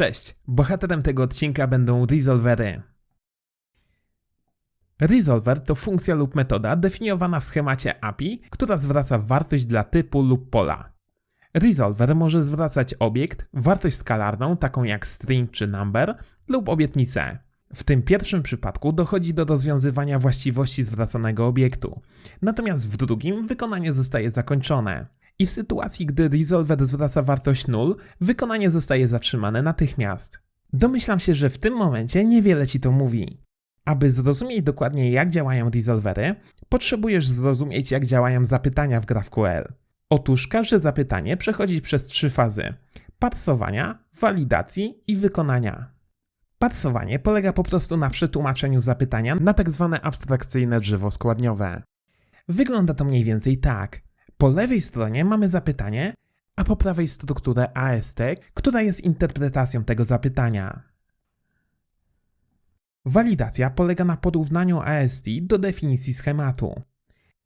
Cześć, bohaterem tego odcinka będą resolvery. Resolver to funkcja lub metoda definiowana w schemacie API, która zwraca wartość dla typu lub pola. Resolver może zwracać obiekt, wartość skalarną, taką jak string czy number, lub obietnicę. W tym pierwszym przypadku dochodzi do rozwiązywania właściwości zwracanego obiektu, natomiast w drugim wykonanie zostaje zakończone. I w sytuacji, gdy resolver zwraca wartość 0, wykonanie zostaje zatrzymane natychmiast. Domyślam się, że w tym momencie niewiele ci to mówi. Aby zrozumieć dokładnie jak działają resolvery, potrzebujesz zrozumieć jak działają zapytania w GraphQL. Otóż każde zapytanie przechodzi przez trzy fazy: parsowania, walidacji i wykonania. Parsowanie polega po prostu na przetłumaczeniu zapytania na tak zwane abstrakcyjne drzewo składniowe. Wygląda to mniej więcej tak. Po lewej stronie mamy zapytanie, a po prawej strukturę AST, która jest interpretacją tego zapytania. Walidacja polega na porównaniu AST do definicji schematu.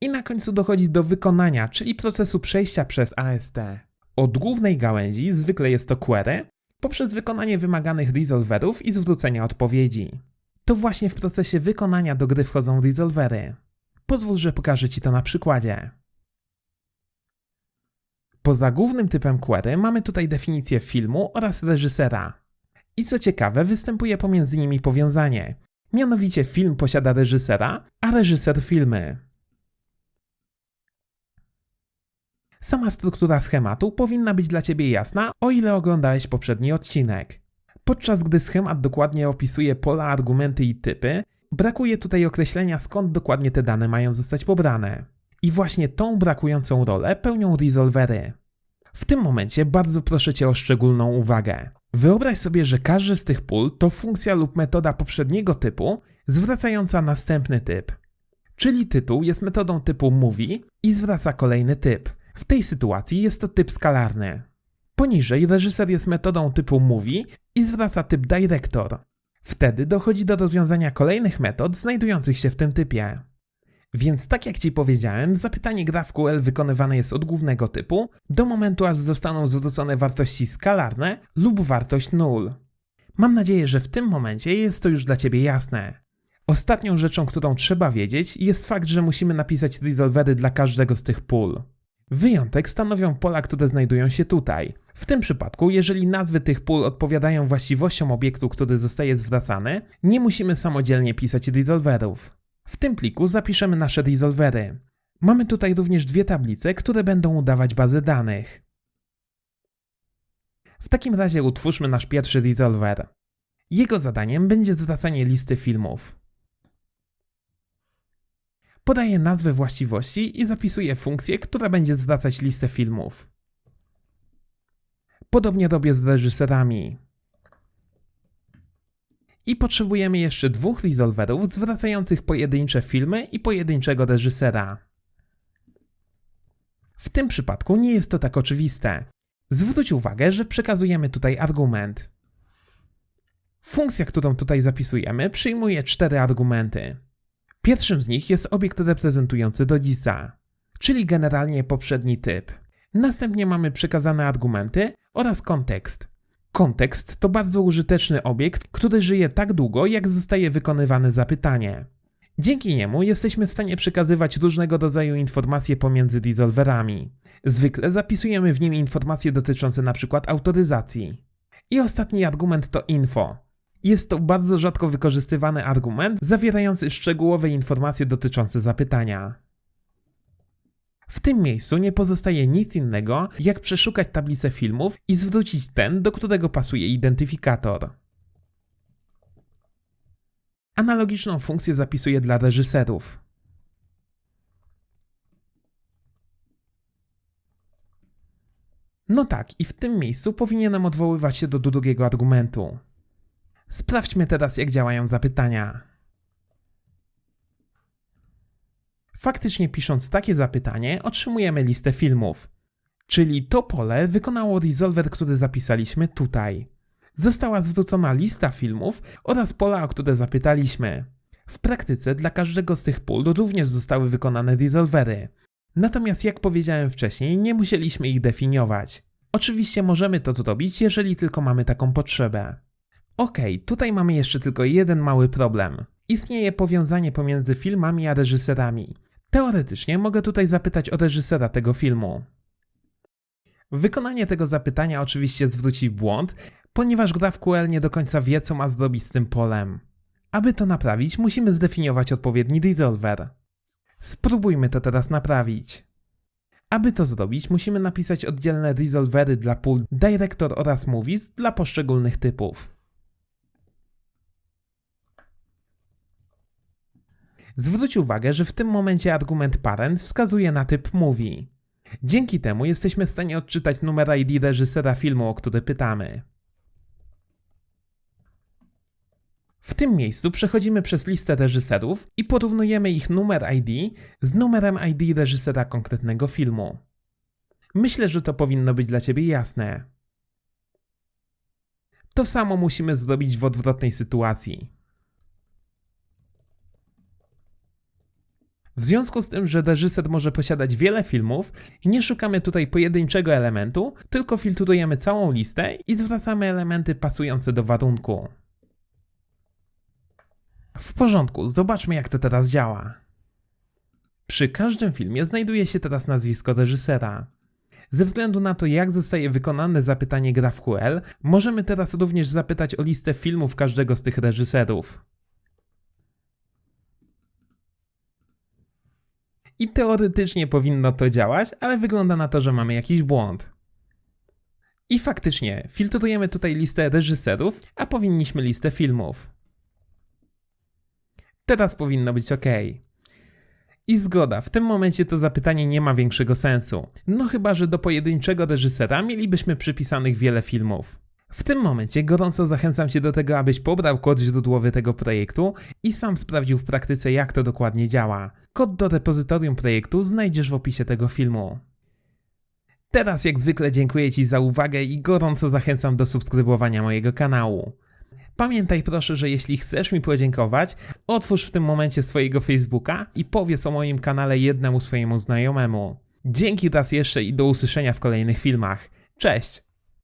I na końcu dochodzi do wykonania, czyli procesu przejścia przez AST. Od głównej gałęzi zwykle jest to query, poprzez wykonanie wymaganych resolverów i zwrócenia odpowiedzi. To właśnie w procesie wykonania do gry wchodzą resolvery. Pozwól, że pokażę Ci to na przykładzie. Poza głównym typem query mamy tutaj definicję filmu oraz reżysera. I co ciekawe, występuje pomiędzy nimi powiązanie. Mianowicie film posiada reżysera, a reżyser filmy. Sama struktura schematu powinna być dla Ciebie jasna, o ile oglądałeś poprzedni odcinek. Podczas gdy schemat dokładnie opisuje pola, argumenty i typy, brakuje tutaj określenia skąd dokładnie te dane mają zostać pobrane. I właśnie tą brakującą rolę pełnią resolvery. W tym momencie bardzo proszę Cię o szczególną uwagę. Wyobraź sobie, że każdy z tych pól to funkcja lub metoda poprzedniego typu zwracająca następny typ. Czyli tytuł jest metodą typu movie i zwraca kolejny typ. W tej sytuacji jest to typ skalarny. Poniżej reżyser jest metodą typu movie i zwraca typ director. Wtedy dochodzi do rozwiązania kolejnych metod znajdujących się w tym typie. Więc tak jak Ci powiedziałem, zapytanie GraphQL wykonywane jest od głównego typu do momentu aż zostaną zwrócone wartości skalarne lub wartość null. Mam nadzieję, że w tym momencie jest to już dla Ciebie jasne. Ostatnią rzeczą, którą trzeba wiedzieć jest fakt, że musimy napisać resolvery dla każdego z tych pól. Wyjątek stanowią pola, które znajdują się tutaj. W tym przypadku, jeżeli nazwy tych pól odpowiadają właściwościom obiektu, który zostaje zwracany, nie musimy samodzielnie pisać resolverów. W tym pliku zapiszemy nasze resolvery. Mamy tutaj również dwie tablice, które będą udawać bazę danych. W takim razie utwórzmy nasz pierwszy resolver. Jego zadaniem będzie zwracanie listy filmów. Podaję nazwę właściwości i zapisuję funkcję, która będzie zwracać listę filmów. Podobnie robię z reżyserami. I potrzebujemy jeszcze dwóch resolverów zwracających pojedyncze filmy i pojedynczego reżysera. W tym przypadku nie jest to tak oczywiste. Zwróć uwagę, że przekazujemy tutaj argument. Funkcja, którą tutaj zapisujemy, przyjmuje cztery argumenty. Pierwszym z nich jest obiekt reprezentujący rodzica, czyli generalnie poprzedni typ. Następnie mamy przekazane argumenty oraz kontekst. Kontekst to bardzo użyteczny obiekt, który żyje tak długo, jak zostaje wykonywane zapytanie. Dzięki niemu jesteśmy w stanie przekazywać różnego rodzaju informacje pomiędzy resolverami. Zwykle zapisujemy w nim informacje dotyczące np. autoryzacji. I ostatni argument to info. Jest to bardzo rzadko wykorzystywany argument zawierający szczegółowe informacje dotyczące zapytania. W tym miejscu nie pozostaje nic innego, jak przeszukać tablicę filmów i zwrócić ten, do którego pasuje identyfikator. Analogiczną funkcję zapisuję dla reżyserów. No tak, i w tym miejscu powinienem odwoływać się do drugiego argumentu. Sprawdźmy teraz, jak działają zapytania. Faktycznie pisząc takie zapytanie, otrzymujemy listę filmów. Czyli to pole wykonało resolver, który zapisaliśmy tutaj. Została zwrócona lista filmów oraz pola, o które zapytaliśmy. W praktyce dla każdego z tych pól również zostały wykonane resolvery. Natomiast jak powiedziałem wcześniej, nie musieliśmy ich definiować. Oczywiście możemy to zrobić, jeżeli tylko mamy taką potrzebę. Okej, tutaj mamy jeszcze tylko jeden mały problem. Istnieje powiązanie pomiędzy filmami a reżyserami. Teoretycznie mogę tutaj zapytać o reżysera tego filmu. Wykonanie tego zapytania oczywiście zwróci błąd, ponieważ GraphQL nie do końca wie, co ma zrobić z tym polem. Aby to naprawić, musimy zdefiniować odpowiedni resolver. Spróbujmy to teraz naprawić. Aby to zrobić, musimy napisać oddzielne resolvery dla pól Director oraz Movies dla poszczególnych typów. Zwróć uwagę, że w tym momencie argument parent wskazuje na typ movie. Dzięki temu jesteśmy w stanie odczytać numer ID reżysera filmu, o który pytamy. W tym miejscu przechodzimy przez listę reżyserów i porównujemy ich numer ID z numerem ID reżysera konkretnego filmu. Myślę, że to powinno być dla Ciebie jasne. To samo musimy zrobić w odwrotnej sytuacji. W związku z tym, że reżyser może posiadać wiele filmów, nie szukamy tutaj pojedynczego elementu, tylko filtrujemy całą listę i zwracamy elementy pasujące do warunku. W porządku, zobaczmy jak to teraz działa. Przy każdym filmie znajduje się teraz nazwisko reżysera. Ze względu na to, jak zostaje wykonane zapytanie GraphQL, możemy teraz również zapytać o listę filmów każdego z tych reżyserów. I teoretycznie powinno to działać, ale wygląda na to, że mamy jakiś błąd. I faktycznie, filtrujemy tutaj listę reżyserów, a powinniśmy listę filmów. Teraz powinno być ok. I zgoda, w tym momencie to zapytanie nie ma większego sensu. No chyba, że do pojedynczego reżysera mielibyśmy przypisanych wiele filmów. W tym momencie gorąco zachęcam Cię do tego, abyś pobrał kod źródłowy tego projektu i sam sprawdził w praktyce, jak to dokładnie działa. Kod do repozytorium projektu znajdziesz w opisie tego filmu. Teraz jak zwykle dziękuję Ci za uwagę i gorąco zachęcam do subskrybowania mojego kanału. Pamiętaj proszę, że jeśli chcesz mi podziękować, otwórz w tym momencie swojego Facebooka i powiedz o moim kanale jednemu swojemu znajomemu. Dzięki raz jeszcze i do usłyszenia w kolejnych filmach. Cześć!